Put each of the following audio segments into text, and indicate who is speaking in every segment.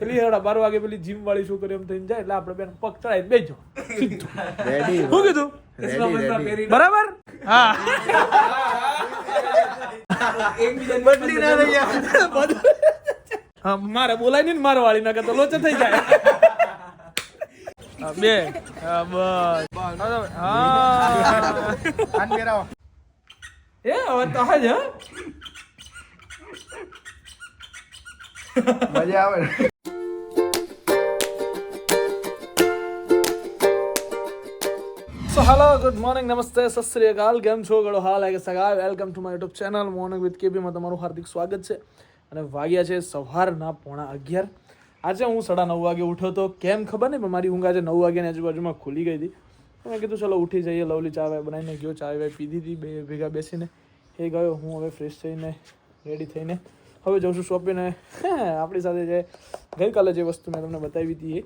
Speaker 1: પેલી હેડા બાર વાગે પેલી જીમ વાળી છોકરી એમ થઈને જાય એટલે આપણે બેન પગ ચડાવી બેજો.
Speaker 2: રેડી
Speaker 1: શું કીધું? બરાબર? હા.
Speaker 2: બદલી ના રહી
Speaker 1: હા મારે બોલાય નહીં ને મારો વાળી ના તો લોચો થઈ જાય. બે. હા બસ. હા. એ હવે તો હજ હા.
Speaker 2: મજા આવે
Speaker 1: સો હેલો ગુડ મોર્નિંગ નમસ્તે સત શ્રી અકાલ કેમ છો ગળો હાલ આગે સગા welcome to my YouTube channel morning with કેબીમાં તમારું હાર્દિક સ્વાગત છે. અને વાગ્યા છે સવારના પોણા અગિયાર. આજે હું સાડા નવ વાગે ઉઠ્યો તો કેમ ખબર નહીં, પણ મારી ઊંઘ આજે નવ વાગ્યાની આજુબાજુમાં ખુલી ગઈ હતી. મેં કીધું, ચલો, ઉઠી જઈએ, લવલી ચા બનાવીને ગયો, ચા વાય પીધી હતી બે ભેગા બેસીને. એ ગયો, હું હવે ફ્રેશ થઈને રેડી થઈને હવે જઉં છું શોપીને આપણી સાથે જે ગઈકાલે જે વસ્તુ મેં તમને બતાવી હતી એ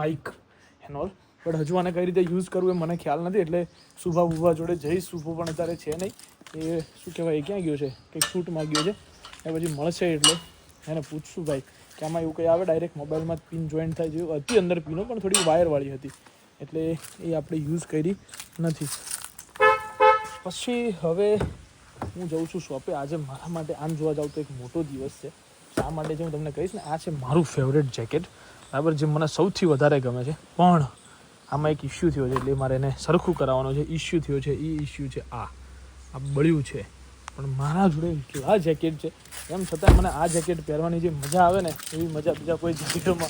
Speaker 1: માઇક એન્ડ ઓલ બટ હજુ આને કઈ રીતે યુઝ કરવું એ મને ખ્યાલ નથી, એટલે શુભા બુભા જોડે જઈશ શુભો પણ અત્યારે છે નહીં. એ શું કહેવાય, એ ક્યાં ગયો છે? કંઈક શૂટમાં ગયો છે. એ પછી મળશે એટલે એને પૂછશું ભાઈ, કે આમાં એવું કંઈ આવે? ડાયરેક્ટ મોબાઈલમાં પિન જોઈન્ટ થાય જેવું હતી અંદર પિનો પણ થોડી વાયરવાળી હતી. એટલે એ આપણે યુઝ કરી નથી. પછી હવે હું જઉં છું શોપે. આજે મારા માટે આમ જોવા જાઉં તો એક મોટો દિવસ છે. શા માટે જે હું તમને કહીશ ને, આ છે મારું ફેવરેટ જેકેટ બરાબર, જે મને સૌથી વધારે ગમે છે. પણ આમાં એક ઇસ્યુ થયો છે, એટલે મારે એને સરખું કરાવવાનો છે. ઇસ્યુ થયો છે એ ઇસ્યુ છે, આ. આ બળ્યું છે. પણ મારા જોડે એટલા જેકેટ છે? એમ છતાં મને આ જેકેટ પહેરવાની જે મજા આવે ને, એવી મજા બીજા કોઈ જેકેટોમાં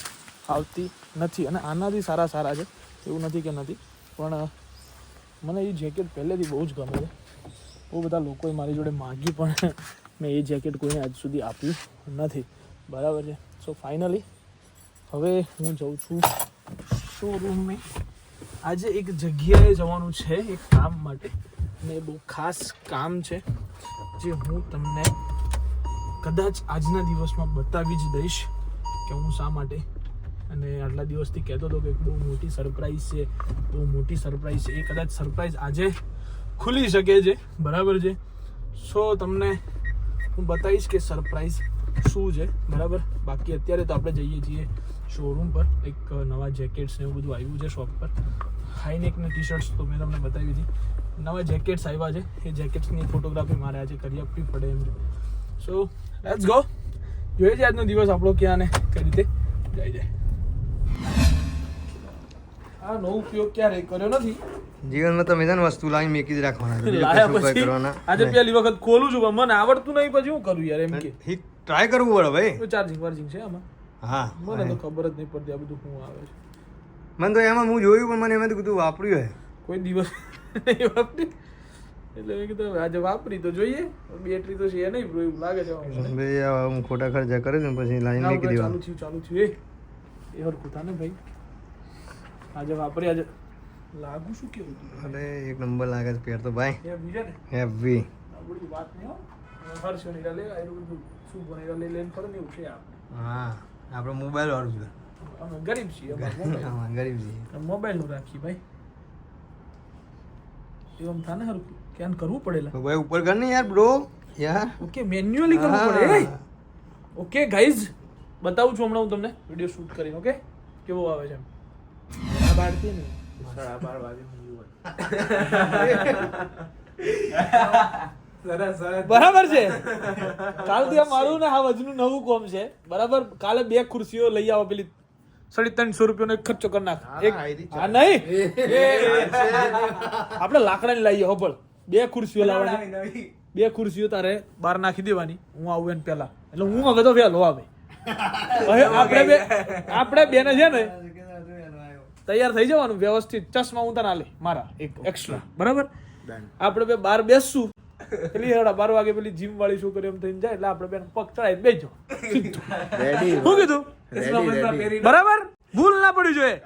Speaker 1: આવતી નથી. અને આનાથી સારા સારા છે. એવું નથી કે નથી. પણ મને એ જેકેટ પહેલેથી બહુ જ ગમે છે. બહુ બધા લોકોએ મારી જોડે માગી પણ મેં એ જેકેટ કોઈને આજ સુધી આપ્યું નથી. બરાબર છે? સો ફાઇનલી હવે હું જઉં છું શોરૂમે આજે એક જગ્યાએ જવાનું છે, એક કામ માટે. અને એ બહુ ખાસ કામ છે, જે હું તમને કદાચ આજના દિવસમાં બતાવી જ દઈશ કે હું શા માટે. અને આટલા દિવસથી કહેતો હતો કે બહુ મોટી સરપ્રાઈઝ છે, બહુ મોટી સરપ્રાઈઝ છે. એ કદાચ સરપ્રાઈઝ આજે ખુલી શકે છે. બરાબર છે? સો તમને હું બતાવીશ કે સરપ્રાઈઝ શું છે. બરાબર? બાકી અત્યારે તો આપણે જઈએ છીએ શોરૂમ પર. એક નવા જેકેટ્સ ને એવું બધું આવ્યું છે શોપ પર. હાઈનેકની ટી શર્ટ્સ તો મેં તમને બતાવી હતી. નવા જેકેટ્સ આવ્યા છે. એ જેકેટ્સની ફોટોગ્રાફી મારે આજે કરી આપવી પડે એમ સો લેટ્સ ગો જોઈએ છે આજનો દિવસ આપણો ક્યાં ને કઈ રીતે જાય જાય આ નો ઉપયોગ ક્યારે કર્યો નથી?
Speaker 2: જીવનમાં તમે છે ને વસ્તુ લાવી મેકી જ રાખવાના
Speaker 1: પછી? આજે. પહેલી વખત ખોલું છું પણ મને આવડતું નહીં પછી હું કરું યાર એમ કે.
Speaker 2: ટ્રાય કરવું પડે ભાઈ.
Speaker 1: ચાર્જિંગ વાર્જિંગ છે આમાં?
Speaker 2: હા
Speaker 1: મને તો ખબર જ નહીં પડતી આ બધું શું આવે છે.
Speaker 2: મને તો એમાં હું જોયું પણ મને એમાંથી બધું વાપર્યું હે.
Speaker 1: કોઈ દિવસ નહીં વાપરી? એટલે મેં કીધું આજે વાપરી તો જોઈએ બેટરી તો છે નહીં એવું લાગે છે
Speaker 2: ભાઈ હું ખોટા ખર્ચા કરે છે પછી લાઈન મેકી
Speaker 1: ચાલુ થયું ચાલુ થયું. એ હરખું ભાઈ. આજે વાપરી આજે લાગુ શું કેવું
Speaker 2: અરે એક નંબર લાગે છે પેર તો ભાઈ. હેવી
Speaker 1: વાત નહીં હો. હર્ષ લે એટલું બધું. શું બનેલા લઈ લઈને ફરે ને એવું છે
Speaker 2: હા આપણો મોબાઈલ વાળું છે.
Speaker 1: અમે ગરીબ છીએ
Speaker 2: અમે ગરીબ
Speaker 1: છીએ. મોબાઈલનું રાખી ભાઈ. એમ થાને હર કેન કરવું પડેલા?
Speaker 2: ભાઈ ઉપર કર ને યાર બ્રો યાર.
Speaker 1: ઓકે મેન્યુઅલી કરવું પડે ઓકે ગાઈઝ બતાવું છું હમણાં હું તમને. વીડિયો શૂટ કરીને ઓકે? કેવો આવે છે આ બાળકી ને. સાડા બાર વાગે બરાબર છે. કાલથી આ મારું ને આ વજનું નવું કોમ છે. બરાબર? કાલે બે ખુરશીઓ લઈ આવો પેલી સાડી ત્રણસો રૂપિયાનો એક ખર્ચો કરી નાખ. એક હા નહીં? આપણે લાકડાની લાવીએ હોબળ બે ખુરશીઓ લાવવાની. બે ખુરશીઓ તારે બહાર નાખી દેવાની. હું આવું એને પહેલા. એટલે હું હવે તો વહેલો આવે. આપણે બે આપણે બેને છે ને તૈયાર થઈ જવાનું વ્યવસ્થિત. ચશ્મા હું તને આલે મારા એક એક્સ્ટ્રા બરાબર? આપણે બે બાર બેસશું. પેલી હેડા બાર વાગે પેલી જીમ વાળી છોકરી એમ થઈને જાય એટલે આપણે બેન પગ ચડાવી
Speaker 2: બેજો.
Speaker 1: શું કીધું? બરાબર? ભૂલ ના પડી જોઈએ.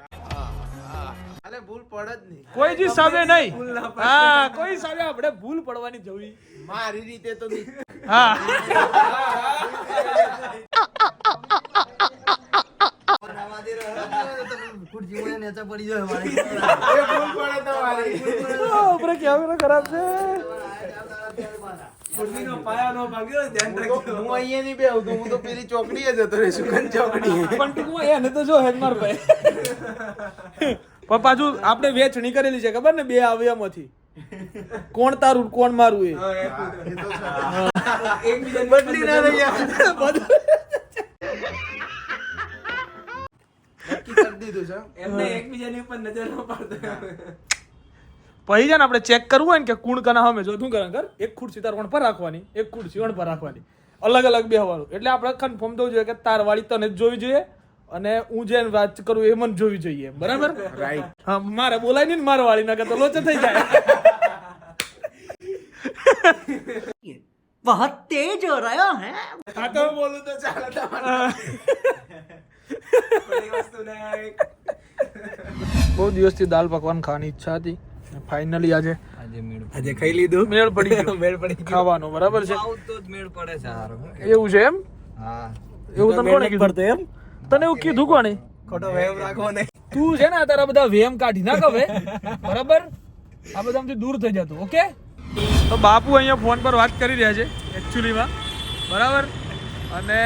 Speaker 3: ભૂલ પડે જ નહીં.
Speaker 1: કોઈ જી સામે નહીં. હા કોઈ સામે આપણે ભૂલ પડવાની જોઈ
Speaker 3: મારી રીતે તો નહીં.
Speaker 1: હા.
Speaker 2: ખુરશીમાં નેચા પડી જાય મારી.
Speaker 3: એ ભૂલ પડે તો મારી
Speaker 1: આપણે કેમેરો ખરાબ છે.
Speaker 3: હું અહીંયા નહીં બેહું તો. હું તો પેલી ચોકડીએ જતો રહીશ સુગંધ ચોકડી
Speaker 1: પણ ટૂંકમાં એને તો જો હેદમાર ભાઈ. પણ પાછું આપણે વેચણી કરેલી છે ખબર ને? બે અવયવમાંથી. કોણ તારું કોણ મારું એ?
Speaker 3: બદલી ના રહી દીધું છે.
Speaker 4: એમને એકબીજાની ઉપર નજર ન પડતા.
Speaker 1: પછી છે આપણે ચેક કરવું હોય ને કે કુણ કના અમે જો શું કરે? કર એક ખુરશી તાર પર રાખવાની એક ખુરશી વણ પર રાખવાની. અલગ અલગ બેહવાનું. એટલે આપણે કન્ફર્મ થવું જોઈએ કે તારવાળી તને જ જોવી જોઈએ અને હું જે વાત કરું એ મને જોવી જોઈએ બરાબર?
Speaker 3: રાઈટ
Speaker 1: હા મારે બોલાય નહીં મારે વાળી ના કરતા લોચો થઈ જાય.
Speaker 5: બહુ તેજ હો રહ્યો હે.
Speaker 1: હા તો
Speaker 3: બોલું તો ચાલો તમારે.
Speaker 1: બહુ દિવસથી દાલ પકવાન ખાવાની ઈચ્છા હતી. ફાઇનલી આજે
Speaker 4: આજે ખાઈ લીધું?
Speaker 1: મેળ પડી ગયો.
Speaker 4: મેળ પડી
Speaker 1: ખાવાનો બરાબર છે?
Speaker 4: તો જ મેળ પડે છે હારો
Speaker 1: એવું છે એમ?
Speaker 4: હા.
Speaker 1: એવું તને કોણે કીધું? એમ? તને એવું કીધું કોણે?
Speaker 4: ખોટો વેમ રાખો નહીં.
Speaker 1: તું છે ને તારા બધા વેમ કાઢી નાખ હવે. બરાબર? આ બધામાંથી દૂર થઈ જતું ઓકે? તો બાપુ અહીંયા ફોન પર વાત કરી રહ્યા છે એકચ્યુઅલીમાં બરાબર? અને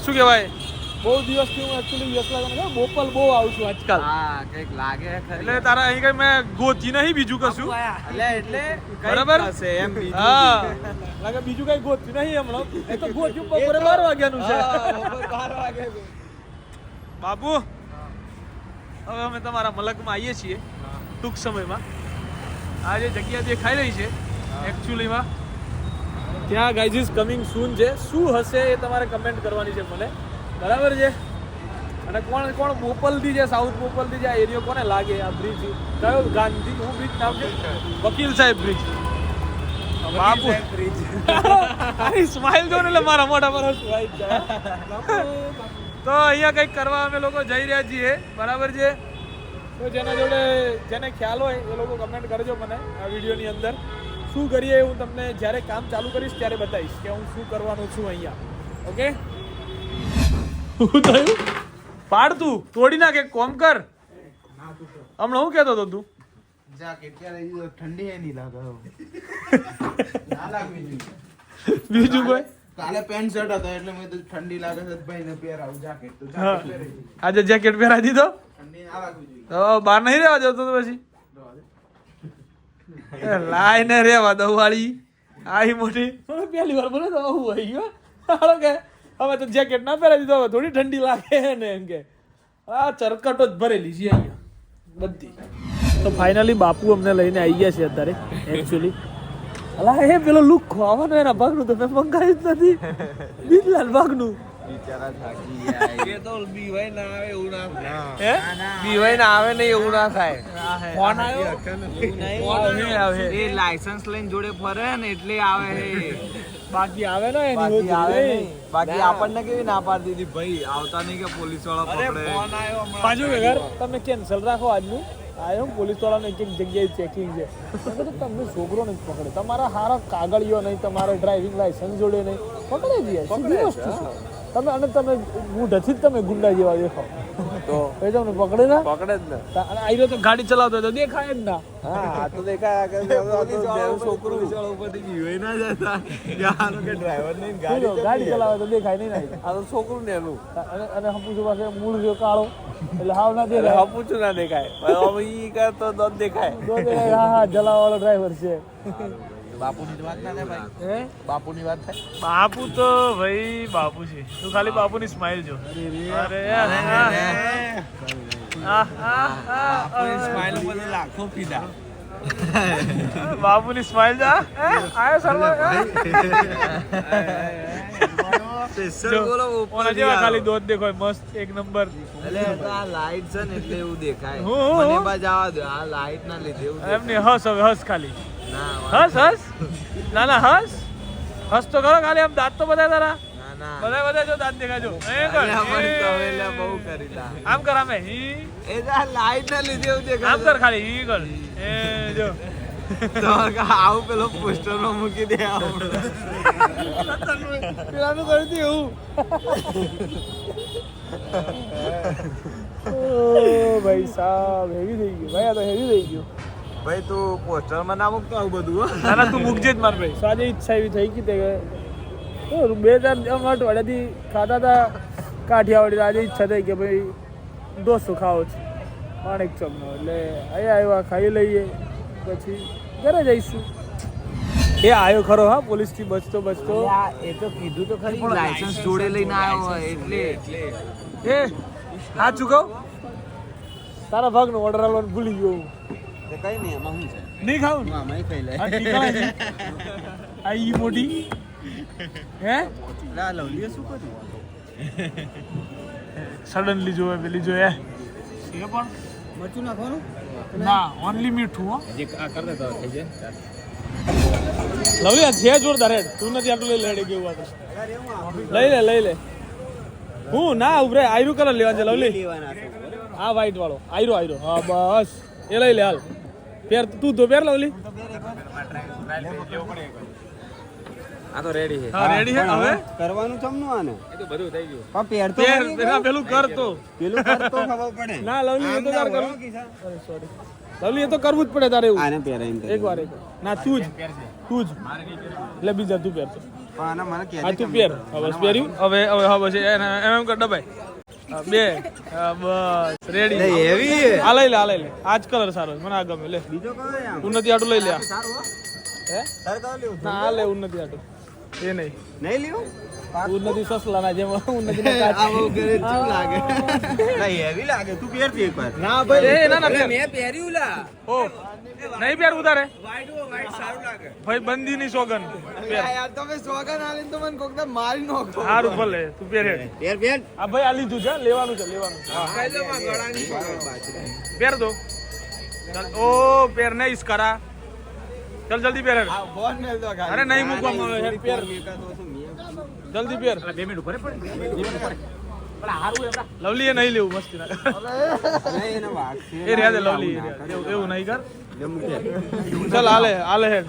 Speaker 1: શું કહેવાય? બહુ દિવસથી હું એકચ્યુઅલી યસ લાગે બોપલ બહુ આવું છું આજકાલ.
Speaker 4: હા કંઈક લાગે
Speaker 1: એટલે તારા અહીં કઈ મેં ગોતી નહીં બીજું કશું?
Speaker 4: એટલે એટલે
Speaker 1: બરાબર?
Speaker 4: હશે એમ બીજું.
Speaker 1: હા. લાગે બીજું કઈ ગોતી નહીં હમણાં. એ તો ગોત્યું બપોરે બાર વાગ્યાનું છે.
Speaker 4: બાર વાગે
Speaker 1: બાબુ હવે અમે તમારા મલકમાં આવીએ છીએ ટૂંક સમયમાં. આ જે જગ્યા દેખાઈ રહી છે એકચ્યુઅલીમાં ત્યાં ગાઈઝ ઇઝ કમિંગ સૂન છે. શું હશે એ તમારે કમેન્ટ કરવાની છે મને. બરાબર છે? અને કોણ કોણ બોપલથી છે? સાઉથ બોપલથી છે? આ એરિયો કોને લાગે આ બ્રિજ કયો ગાંધી? હું બ્રિજ નામ છે? વકીલ સાહેબ બ્રિજ બાપુ. આની સ્માઈલ જો ને એટલે મારા મોઢા પર સ્માઈલ તો અહીંયા કંઈક કરવા અમે લોકો જઈ રહ્યા છીએ. બરાબર છે? તો જેના જોડે જેને ખ્યાલ હોય એ લોકો કમેન્ટ કરજો મને આ વિડીયોની અંદર. શું કરીએ હું તમને જ્યારે કામ ચાલુ કરીશ ત્યારે બતાવીશ કે હું શું કરવાનું છું અહીંયા. ઓકે શું થયું? પાડ તું તોડી નાખ એક કોમ કર. હમણાં હું કહેતો હતો તું?
Speaker 3: ઠંડી નહીં લાગે હવે. ના લાગવી જોઈએ
Speaker 1: બીજું કોઈ?
Speaker 3: કાલે પેન્ટ શર્ટ હતો એટલે મેં ઠંડી લાગે છે ભાઈ ને પહેરાવું જાકેટ તો.
Speaker 1: આજે જેકેટ પહેરાવી દીધો?
Speaker 3: ઠંડી ના લાગવી જોઈએ.
Speaker 1: તો બહાર નહીં રહેવા જતો તો પછી? એ લાય ને રેવા દઉં વાળી. આઈ મોટી. પેલી પહેલી વાર બોલે તો હું આવી ગયો. હાલો કે હવે તો જેકેટ ના પહેરાવી દીધો હવે થોડી ઠંડી લાગે ને એમ કે. આ ચરકટો જ ભરેલી છે અહીંયા. બધી. તો ફાઇનલી બાપુ અમને લઈને આવી ગયા છે અત્યારે એકચ્યુઅલી અલા એ પેલો લુક ખોવાનો એના ભાગનું તો મેં મંગાવ્યું જ નથી. બીજલાલ ભાગનું.
Speaker 3: બિચારા થાકી ગયા.
Speaker 4: એ તો બીવાય ના આવે એવું ના બીવાય ના આવે ને એવું ના થાય.
Speaker 1: ફોન આવ્યો?
Speaker 4: ફોન
Speaker 1: નહીં આવે.
Speaker 4: એ લાયસન્સ લઈને જોડે ફરે ને એટલે આવે. હે
Speaker 1: બાકી આવે ને એની
Speaker 4: બાકી આવે બાકી આપણને કેવી ના પાડી દીધી ભાઈ આવતા નહીં કે પોલીસવાળા પકડે? ફોન આવ્યો
Speaker 1: પાછું ઘર તમે કેન્સલ રાખો આજનું. આવ્યો પોલીસ વાળાને એક એક જગ્યાએ ચેકિંગ છે. તમને છોકરો નહીં પકડે તમારા હારા કાગળિયો નહીં તમારો ડ્રાઇવિંગ લાયસન્સ જોડે નહીં. પકડે જ યાર સીધી વસ્તુ છે. તમે અને તમે હું જ તમે ગુંડા જેવા દેખાવ.
Speaker 4: તો?
Speaker 1: એ તમને પકડે ના?
Speaker 4: પકડે જ ને.
Speaker 1: અને આયરો તો ગાડી ચલાવતો તો દેખાય જ ના.
Speaker 4: હા તો દેખાય કે છોકરું. ઉપરથી જીવે ના જતા. યાર કે ડ્રાઈવર
Speaker 1: ને ગાડી ગાડી ચલાવે તો દેખાય નહીં ના.
Speaker 4: આ તો છોકરું ને એનું.
Speaker 1: અને અને હપુસુ પાસે મૂળ જો કાળો? એટલે હાવ ના દેખાય.
Speaker 4: હપુચું ના દેખાય. હવે ઈ કરતો તો દેખાય.
Speaker 1: તો દેખાય, હા હા જલાવાળો ડ્રાઈવર છે.
Speaker 4: બાપુની વાત ના થાય ભાઈ?
Speaker 1: હે?
Speaker 4: બાપુની વાત થાય?
Speaker 1: બાપુ તો ભાઈ બાપુ છે. તું ખાલી બાપુની સ્માઈલ જો. અરે.
Speaker 4: સ્માઈલ લાખો પીધા.
Speaker 1: બાપુની સ્માઈલ જા આયો ખાલી દોત દેખો મસ્ત એક નંબર
Speaker 4: એટલે આ લાઈટ છે ને એટલે એવું દેખાય. મને
Speaker 1: હું.
Speaker 4: બા જવા દો આ લાઈટ ના લીધે એવું.
Speaker 1: એમની હસ હવે હસ ખાલી. હસ હસ. ના ના હસ. હસ તો કરો ખાલી આમ દાંત તો બધા તારા.
Speaker 4: ના ના.
Speaker 1: બધા બધા જો દાંત દેખાજો. એ કર,
Speaker 4: બહુ કરી
Speaker 1: આમ કર અમે હી.
Speaker 4: એ જા લાઈટ ના લીધે એવું દેખાય
Speaker 1: આમ કર ખાલી હી કર. એ જો.
Speaker 4: આવું પેલો પોસ્ટરમાં મૂકી દે આવું.
Speaker 1: પેલાનું કર્યું હતું એવું. ભાઈ સાહેબ હેવી થઈ ગયું. ભાઈ આ તો હેવી થઈ ગયું.
Speaker 4: ભાઈ તું પોસ્ટરમાં ના મૂકતો આવું બધું હો.
Speaker 1: ના ના તું મૂકજે જ માર ભાઈ. સાજે ઈચ્છા એવી થઈ ગઈ તે કે તો બે ચાર આમ અઠવાડિયાથી ખાતા હતા કાઠિયાવાડી આજે ઈચ્છા થઈ કે ભાઈ ડોસો ખાવો છે માણેક ચોકનો. એટલે અહીંયા આવ્યા ખાઈ લઈએ પછી ઘરે જઈશું. એ આવ્યો ખરો હા પોલીસથી બચતો બચતો.
Speaker 3: એ તો કીધું તો ખરી લાયસન્સ જોડે લઈને આવ્યો હોય એટલે.
Speaker 1: એ હા ચૂકવ તારા ભાગનો ઓર્ડર આવવાનું ભૂલી ગયો
Speaker 3: કઈ નહીં એમાં શું છે?
Speaker 1: નહીં ખાવું
Speaker 3: ખાઈ લે.
Speaker 1: આ ઈ મોટી. હે?
Speaker 3: લા લવલીએ શું કર્યું?
Speaker 1: સડનલી જોવે પેલી જોવે. એ પણ
Speaker 3: મરચું નાખવાનું?
Speaker 1: ના ઓનલી મીઠું હો.
Speaker 3: જે આ કર દે તો થઈ જાય.
Speaker 1: લવલી આ છે જોરદાર હેડ. તું નથી આટલું લઈ લેડે કેવું આ લઈ લે લઈ લે. હું? ના ઉભરે. આયરું કલર લેવા છે લવલી.
Speaker 3: લેવાના
Speaker 1: આ વ્હાઈટ વાળો. આયરો આયરો. હા બસ. એ લઈ લે હાલ. પેર તું તો પેર લવલી?
Speaker 3: આ તો રેડી છે.
Speaker 1: હા રેડી છે હવે?
Speaker 2: કરવાનું ચમનું આને?
Speaker 3: એ તો બધું થઈ ગયું.
Speaker 2: પણ પેર તો
Speaker 1: પેર પેલા પેલું કર તો.
Speaker 2: પેલું કરતો ખબર પડે.
Speaker 1: ના લવલી એ તો તારે કરવું. સોરી લવલી એ તો કરવું જ પડે તારે એવું.
Speaker 2: આને પહેરાઈને
Speaker 1: એક વાર એક ના તું જ. તું જ. એટલે બીજા તું પહેરતો
Speaker 2: હા ના મને કે
Speaker 1: હા તું પહેર હવે પહેર્યું? હવે હવે હા બસ એમ એમ કર ડબાઈ હા, બે. બસ. રેડી
Speaker 2: એવી
Speaker 1: આ લઈ લે આ લઈ લે. આ જ કલર સારો મને આ ગમે. લે.
Speaker 2: બીજો કયો
Speaker 1: ઉન્નતિ આટું લઈ લે. હે.
Speaker 2: તારે કયો લેવું?
Speaker 1: ના આ લે ઉન્નતિ આટું. એ નહીં.
Speaker 2: નહીં લેવું?
Speaker 1: ઉન્નતિ સસલા ના જેમ ઉન્નતિ ના કાચ.
Speaker 2: આવો ઘરે શું લાગે. ના એવી લાગે. તું પહેરતી એક વાર ના
Speaker 1: એ ના ના.
Speaker 3: મેં પહેર્યું લા.
Speaker 1: ઓ. નહીં પહેર ઉતારે
Speaker 3: વાઈટ વાઈટ સારું લાગે.
Speaker 1: ભાઈ બંદી ની સોગન
Speaker 2: તમે સોગન આલી તો મને કોક મારી નાખો.
Speaker 1: સારું ભલે તું પહેર
Speaker 2: પહેર પહેર
Speaker 1: આ ભાઈ આ લીધું છે લેવાનું છે લેવાનું પહેર દો. ચલ ઓ પહેર નહીં કરા ચલ જલ્દી પહેર હેડ.
Speaker 2: બોન મેલ દો
Speaker 1: અરે નહીં મૂકવામાં આવે પહેર જલ્દી પહેર
Speaker 3: બે મિનિટ ઉપર પડે
Speaker 1: લવલી એ નહીં લેવું મસ્તી ના એ રહ્યા લવલી. એવું નહીં કર. ચલ આલે આલે હેડ.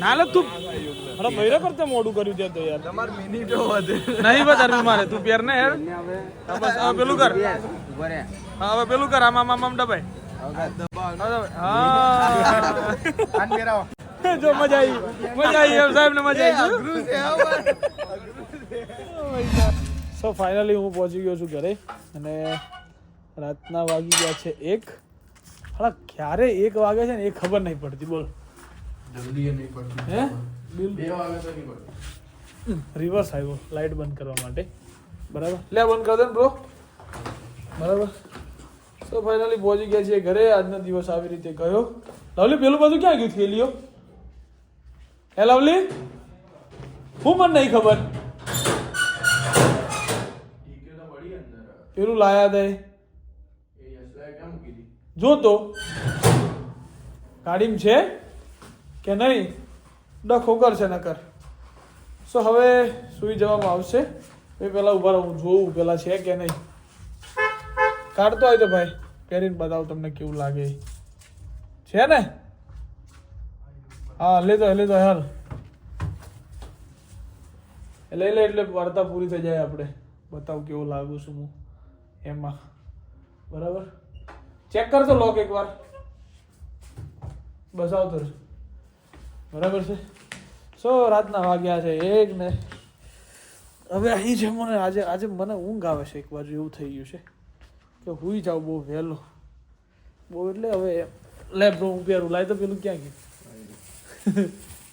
Speaker 1: ના લે તું અરે બૈરા કરતે મોડું કર્યું ત્યાં તો યાર.
Speaker 2: તમાર મિનિટો વધે.
Speaker 1: નહીં વધારવી મારે તું પેર ને હેડ. બસ હવે પેલું કર. હા હવે પેલું કર આમ આમ
Speaker 2: પહેરાવો
Speaker 1: જો મજા આવી. મજા આવી એમ સાહેબ ને મજા આવી. સો ફાઇનલી હું પહોંચી ગયો છું ઘરે અને રાતના વાગી ગયા છે એક. હલા ક્યારે એક વાગે છે ને એ ખબર નહીં પડતી બોલ. હે? રિવર્સ આવ્યો લાઈટ બંધ કરવા માટે. બરાબર? લે બંધ કરી દે ને બ્રો બરાબર? તો ફાઇનલી પહોંચી ગયા છીએ ઘરે. આજનો દિવસ આવી રીતે ગયો. લવલી પેલું બધું ક્યાં ગયું થેલીઓ? હે લવલી? હું મને નહીં ખબર. પેલું લાયા દે? જો તો. ગાડીમાં છે કે નહીં? ડખો કરશે નકર સો હવે સુઈ જવામાં આવશે. એ પહેલાં ઊભા રહું જોઉં પેલા છે કે નહીં. કાઢતો હોય તો ભાઈ. પહેરીને બતાવ તમને કેવું લાગે. છે ને? હા લેતો લેતો હાલ. લઈ લે, એટલે વાર્તા પૂરી થઈ જાય આપણે. બતાવ કેવું લાગુ છું હું. એમાં. બરાબર? ચેક કરજો લોક એકવાર. બસ આવતો રહેશે. બરાબર છે? સો રાતના વાગ્યા છે. એક ને હવે અહીં છે મને આજે આજે મને ઊંઘ આવે છે એક બાજુ, એવું થઈ ગયું છે. કે હુઈ જાવ બહુ વહેલો. બહુ એટલે હવે લેબ હું પહેરું લાય તો પેલું ક્યાં ગયું?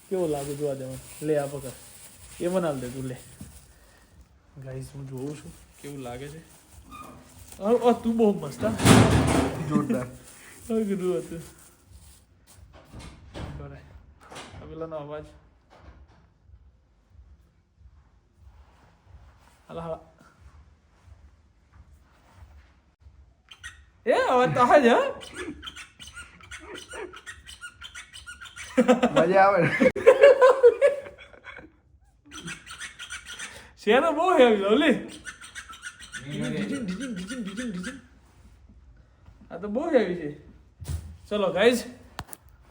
Speaker 1: કેવું લાગે જોવા દે લે આ પકડ. એ મને હાલ દે તું, લે. ગાઈસ હું જોઉં છું. કેવું લાગે છે? અ, અ, તું બહુ મસ્ત હા
Speaker 2: જોરદાર
Speaker 1: હવે કીધું હતું કરે આ પેલાનો અવાજ હાલા હાલા એ અવાજ તો આવે છે હા
Speaker 2: મજા આવે
Speaker 1: શેરો બહુ હેવી ઓલી આ તો બહુ હેવી છે. ચલો ગાઈઝ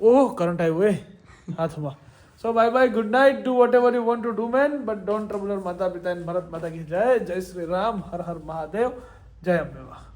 Speaker 1: ઓહ કરંટ આવ્યું, એ. હાથમાં. So bye bye good night do whatever you want to do man but don't trouble માતા પિતા એન્ડ ભારત માતા કી જય. જય શ્રી રામ. હર હર મહાદેવ. જય અંબેવા